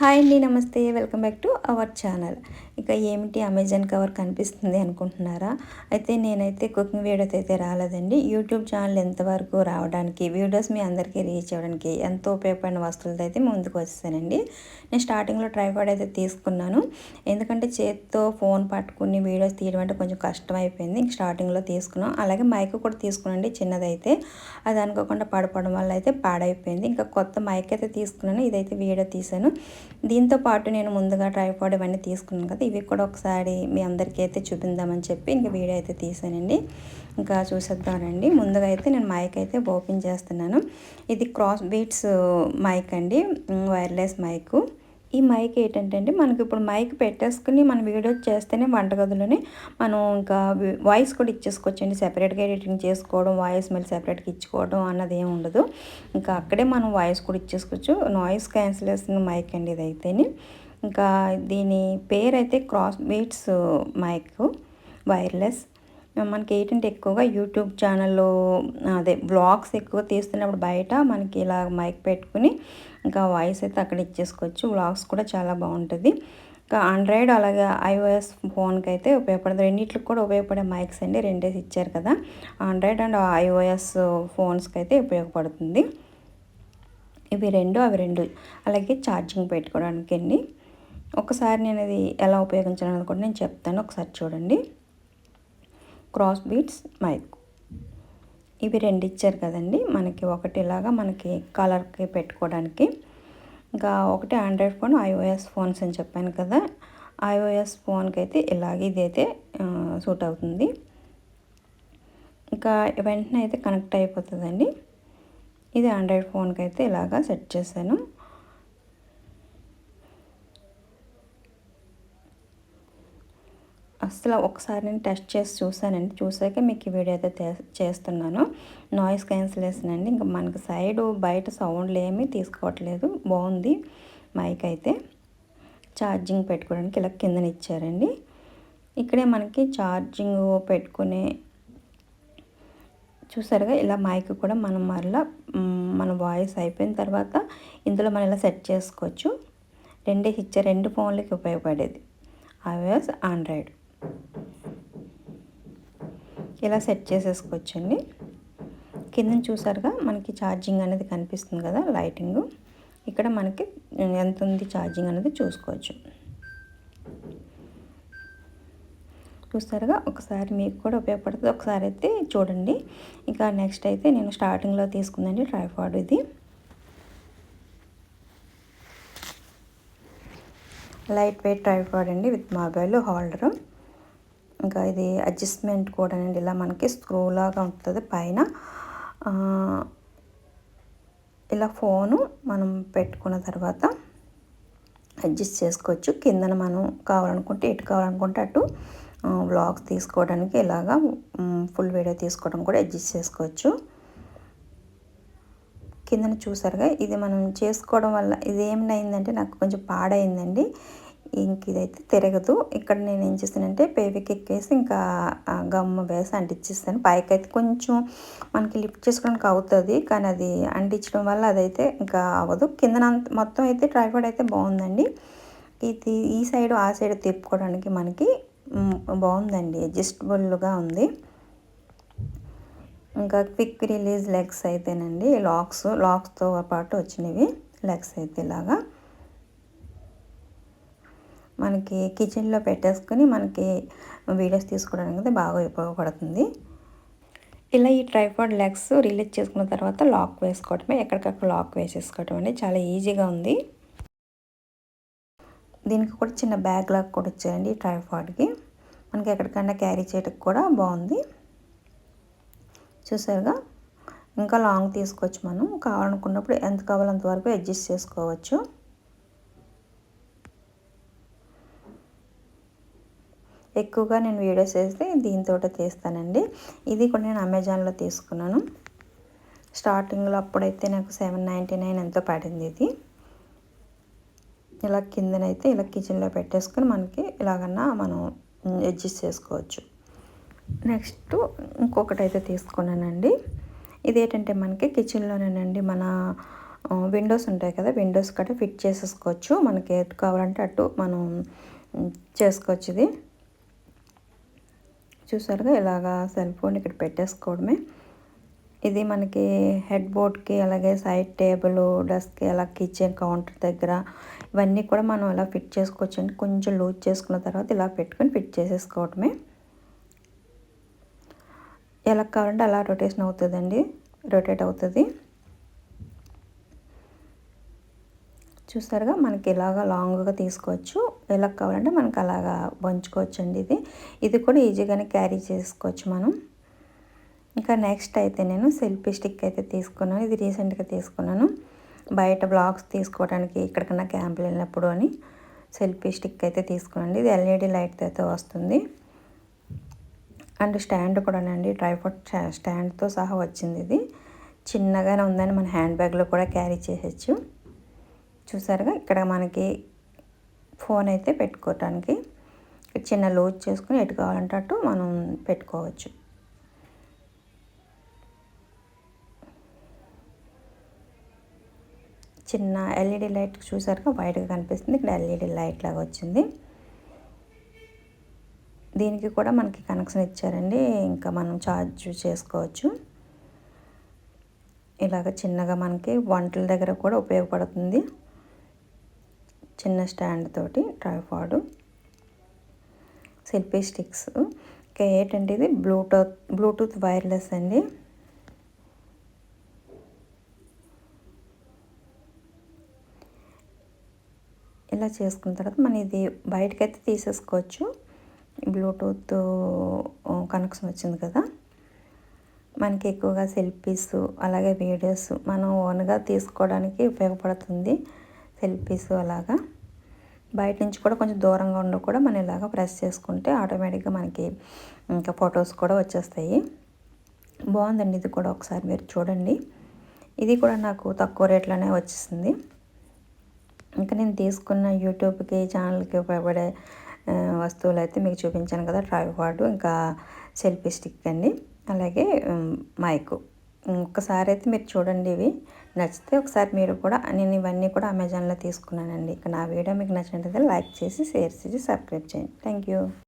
Hi అండి నమస్తే. Welcome back to our channel. ఇక ఏమిటి అమెజాన్ కవర్ కనిపిస్తుంది అనుకుంటున్నారా? అయితే నేనైతే కుకింగ్ వీడియోస్ అయితే రాలేదండి. యూట్యూబ్ ఛానల్ ఎంతవరకు రావడానికి వీడియోస్ మీ అందరికీ రీచ్ అవ్వడానికి ఎంతో ఉపయోగపడిన వస్తువులతో అయితే ముందుకు వచ్చేసానండి. నేను స్టార్టింగ్లో ట్రైపాడ్ అయితే తీసుకున్నాను. ఎందుకంటే చేతితో ఫోన్ పట్టుకుని వీడియోస్ తీయడం అంటే కొంచెం కష్టం అయిపోయింది ఇంక స్టార్టింగ్లో తీసుకున్నాం. అలాగే మైక్ కూడా తీసుకున్నాండి చిన్నదైతే. అది అనుకోకుండా పడిపోవడం వల్ల అయితే పాడైపోయింది. ఇంకా కొత్త మైక్ అయితే తీసుకున్నాను. ఇదైతే వీడియో తీసాను దీంతో పాటు నేను ముందుగా ట్రైపాడ్ ఇవన్నీ తీసుకున్నాను కదా ఇవి కూడా ఒకసారి మీ అందరికీ అయితే చూపిందామని చెప్పి ఇంకా వీడియో అయితే తీసానండి. ఇంకా చూసేద్దామండి. ముందుగా అయితే నేను మైక్ అయితే ఓపెన్ చేస్తున్నాను. ఇది క్రాస్ బీట్స్ మైక్ అండి వైర్లెస్ మైక్ ఈ మైక్ ఏంటంటే అండి మనకి ఇప్పుడు మైక్ పెట్టేసుకుని మనం వీడియో చేస్తేనే వంటగదిలోనే మనం ఇంకా వాయిస్ కూడా ఇచ్చేసుకోవచ్చు అండి సెపరేట్గా ఎడిటింగ్ చేసుకోవడం వాయిస్ మళ్ళీ సెపరేట్గా ఇచ్చుకోవడం అన్నది ఏమి ఉండదు. ఇంకా అక్కడే మనం వాయిస్ కూడా ఇచ్చేసుకోవచ్చు. నాయిస్ క్యాన్సిలేషన్ మైక్ అండి ఇదైతేని ఇంకా దీని పేరు అయితే క్రాస్ బీట్స్ మైక్ వైర్లెస్. మనకి ఏంటంటే ఎక్కువగా యూట్యూబ్ ఛానల్లో అదే బ్లాగ్స్ ఎక్కువ తీస్తున్నప్పుడు బయట మనకి ఇలా మైక్ పెట్టుకుని ఇంకా వాయిస్ అయితే అక్కడ ఇచ్చేసుకోవచ్చు. బ్లాగ్స్ కూడా చాలా బాగుంటుంది. ఇంకా ఆండ్రాయిడ్ అలాగే ఐఓఎస్ ఫోన్కి అయితే ఉపయోగపడదు. రెండింటికి కూడా ఉపయోగపడే మైక్స్ అండి రెండేసి ఇచ్చారు కదా. ఆండ్రాయిడ్ అండ్ ఐఓఎస్ ఫోన్స్కి అయితే ఉపయోగపడుతుంది. ఇవి రెండు అవి రెండు. అలాగే ఛార్జింగ్ పెట్టుకోవడానికి అండి ఒకసారి నేను అది ఎలా ఉపయోగించాలన్నది కూడా నేను చెప్తాను. ఒకసారి చూడండి. క్రాస్ బీట్స్ మైక్ ఇవి రెండు ఇచ్చారు కదండి. మనకి ఒకటి ఇలాగా మనకి కలర్కి పెట్టుకోవడానికి. ఇంకా ఒకటి ఆండ్రాయిడ్ ఫోన్ ఐఓఎస్ ఫోన్స్ అని చెప్పాను కదా. ఐఓఎస్ ఫోన్కి అయితే ఇలాగే ఇది అయితే సూట్ అవుతుంది. ఇంకా వెంటనే అయితే కనెక్ట్ అయిపోతుందండి. ఇది ఆండ్రాయిడ్ ఫోన్కి అయితే ఇలాగా సెట్ చేశాను. అసలు ఒకసారి నేను టెస్ట్ చేసి చూసానండి చూసాక మీకు ఈ వీడియో అయితే చేస్తున్నాను. నాయిస్ క్యాన్సిలేషన్ అండి. ఇంకా మనకి సైడ్ బయట సౌండ్లు ఏమీ తీసుకోవట్లేదు. బాగుంది. మైక్ అయితే ఛార్జింగ్ పెట్టుకోవడానికి ఇలా కిందన ఇచ్చారండి ఇక్కడే మనకి ఛార్జింగ్ పెట్టుకునే చూసారుగా ఇలా మైక్ కూడా మనం మరలా మన వాయిస్ అయిపోయిన తర్వాత ఇందులో మనం ఇలా సెట్ చేసుకోవచ్చు. రెండే ఇచ్చే రెండు ఫోన్లకి ఉపయోగపడేది. IOS Android. ఇలా సెట్ చేసేసుకోవచ్చండి. కింద చూసారుగా మనకి ఛార్జింగ్ అనేది కనిపిస్తుంది కదా లైటింగ్. ఇక్కడ మనకి ఎంత ఉంది ఛార్జింగ్ అనేది చూసుకోవచ్చు. చూస్తారుగా ఒకసారి మీకు కూడా ఉపయోగపడుతుంది. ఒకసారి అయితే చూడండి. ఇంకా నెక్స్ట్ అయితే నేను స్టార్టింగ్లో తీసుకుందండి ట్రైఫాడ్ ఇది. లైట్ వెయిట్ ట్రైఫాడ్ అండి విత్ మొబైల్ హోల్డరు. ఇంకా ఇది అడ్జస్ట్మెంట్ కూడా అండి ఇలా మనకి స్క్రూ లాగా ఉంటుంది. పైన ఇలా ఫోను మనం పెట్టుకున్న తర్వాత అడ్జస్ట్ చేసుకోవచ్చు. కిందన మనం కావాలనుకుంటే ఎటు కావాలనుకుంటే అటు వ్లాగ్స్ తీసుకోవడానికి ఇలాగా ఫుల్ వీడియో తీసుకోవడం కూడా అడ్జస్ట్ చేసుకోవచ్చు. కిందన చూసారుగా ఇది మనం చేసుకోవడం వల్ల ఇది ఏమైందంటే నాకు కొంచెం పాడైందండి. ఇంక ఇదైతే తిరగదు. ఇక్కడ నేను ఏం చేస్తానంటే పేవికి ఎక్కేసి ఇంకా గమ్మ వేసి అంటించేస్తాను. పైకి అయితే కొంచెం మనకి లిఫ్ట్ చేసుకోవడానికి అవుతుంది కానీ అది అంటించడం వల్ల అదైతే ఇంకా అవ్వదు. కింద మొత్తం అయితే ట్రైపాడ్ అయితే బాగుందండి. ఇది ఈ సైడ్ ఆ సైడ్ తిప్పుకోవడానికి మనకి బాగుందండి. అడ్జస్టబుల్గా ఉంది. ఇంకా క్విక్ రిలీజ్ లెగ్స్ అయితేనండి లాక్స్ లాక్స్తో పాటు వచ్చినవి లెగ్స్ అయితే ఇలాగా. మనకి కిచెన్లో పెట్టేసుకుని మనకి వీడియోస్ తీసుకోవడానికి బాగా ఉపయోగపడుతుంది. ఇలా ఈ ట్రైపాడ్ లెగ్స్ రిలీజ్ చేసుకున్న తర్వాత లాక్ వేసుకోవటమే ఎక్కడికక్కడ లాక్ వేసేసుకోవటం అండి చాలా ఈజీగా ఉంది. దీనికి కూడా చిన్న బ్యాగ్ లాగా కూడా ఇచ్చారండి ఈ ట్రైపాడ్కి. మనకి ఎక్కడికైనా క్యారీ చేయడానికి కూడా బాగుంది. చూసారుగా? ఇంకా లాంగ్ తీసుకోవచ్చు మనం. కావాలనుకున్నప్పుడు ఎంత కావాలంత వరకు అడ్జస్ట్ చేసుకోవచ్చు. ఎక్కువగా నేను వీడియోస్ వేస్తే దీంతో తీస్తానండి ఇది కూడా నేను అమెజాన్లో తీసుకున్నాను. స్టార్టింగ్లో అప్పుడైతే నాకు సెవెన్ నైంటీ నైన్ ఎంతో పడింది ఇది. ఇలా కిందనైతే ఇలా కిచెన్లో పెట్టేసుకొని మనకి ఇలాగన్నా మనం అడ్జస్ట్ చేసుకోవచ్చు. నెక్స్ట్ ఇంకొకటి అయితే తీసుకున్నానండి. ఇదేంటంటే మనకి కిచెన్లోనేనండి మన విండోస్ ఉంటాయి కదా విండోస్ కట్ట ఫిట్ చేసేసుకోవచ్చు. మనకి ఎటు కావాలంటే అటు మనం చేసుకోవచ్చు ఇది. చూసారుగా ఇలాగా సెల్ ఫోన్ ఇక్కడ పెట్టేసుకోవడమే. ఇది మనకి హెడ్ బోర్డ్కి అలాగే సైడ్ టేబుల్ డెస్క్కి అలా కిచెన్ కౌంటర్ దగ్గర ఇవన్నీ కూడా మనం ఇలా ఫిట్ చేసుకోవచ్చండి. కొంచెం లూజ్ చేసుకున్న తర్వాత ఇలా పెట్టుకొని ఫిట్ చేసేసుకోవడమే. ఎలా కావాలంటే అలా రొటేషన్ అవుతుందండి. రొటేట్ అవుతుంది. చూసారుగా మనకి ఇలాగా లాంగ్గా తీసుకోవచ్చు ఎలా కావాలంటే మనకు అలాగా వంచుకోవచ్చు అండి ఇది. ఇది కూడా ఈజీగానే క్యారీ చేసుకోవచ్చు మనం. ఇంకా నెక్స్ట్ అయితే నేను సెల్ఫీ స్టిక్ అయితే తీసుకున్నాను ఇది రీసెంట్గా తీసుకున్నాను. బయట బ్లాగ్స్ తీసుకోవడానికి ఎక్కడికన్నా క్యాంపులు వెళ్ళినప్పుడు అని సెల్ఫీ స్టిక్ అయితే తీసుకున్నాను. ఇది ఎల్ఈడి లైట్ అయితే వస్తుంది. అండ్ స్టాండ్ కూడానండి ట్రైఫోట్ స్టాండ్తో సహా వచ్చింది ఇది. చిన్నగానే ఉందని మన హ్యాండ్ బ్యాగ్లో కూడా క్యారీ చేసేచ్చు చూసారుగా? ఇక్కడ మనకి ఫోన్ అయితే పెట్టుకోవటానికి చిన్న లోడ్ చేసుకుని ఎటు కావాలంటట్టు మనం పెట్టుకోవచ్చు. చిన్న ఎల్ఈడి లైట్ చూసారుగా? వైట్గా కనిపిస్తుంది. ఇక్కడ ఎల్ఈడి లైట్ లాగా వచ్చింది. దీనికి కూడా మనకి కనెక్షన్ ఇచ్చారండి. ఇంకా మనం ఛార్జ్ చేసుకోవచ్చు. ఇలాగ చిన్నగా మనకి వంటల దగ్గర కూడా ఉపయోగపడుతుంది. చిన్న స్టాండ్ తోటి ట్రైఫాడ్ సెల్ఫీ స్టిక్స్. ఇంకా ఏంటంటే ఇది? బ్లూటూత్ బ్లూటూత్ వైర్లెస్ అండి. ఇలా చేసుకున్న తర్వాత మనం ఇది బయటకైతే తీసేసుకోవచ్చు. బ్లూటూత్ కనెక్షన్ వచ్చింది కదా. మనకి ఎక్కువగా సెల్ఫీస్ అలాగే వీడియోస్ మనం ఓన్గా తీసుకోవడానికి ఉపయోగపడుతుంది. సెల్ఫీస్ అలాగా. బయట నుంచి కూడా కొంచెం దూరంగా ఉండి కూడా మనం ఇలాగ ప్రెస్ చేసుకుంటే ఆటోమేటిక్గా మనకి ఇంకా ఫొటోస్ కూడా వచ్చేస్తాయి. బాగుందండి ఇది కూడా ఒకసారి మీరు చూడండి. ఇది కూడా నాకు తక్కువ రేట్లోనే వచ్చేసింది. ఇంకా నేను తీసుకున్న యూట్యూబ్కి ఛానల్కి ఉపయోగపడే వస్తువులు అయితే మీకు చూపించాను కదా ట్రైపాడ్ ఇంకా సెల్ఫీ స్టిక్ అండి. అలాగే మైకు. ఒక్కసారి అయితే మీరు చూడండి ఇవి. నచ్చితే ఒకసారి మీరు కూడా నేను ఇవన్నీ కూడా అమెజాన్లో తీసుకున్నానండి. ఇక నా వీడియో మీకు నచ్చినట్లయితే లైక్ చేసి షేర్ చేసి సబ్స్క్రైబ్ చేయండి. Thank you.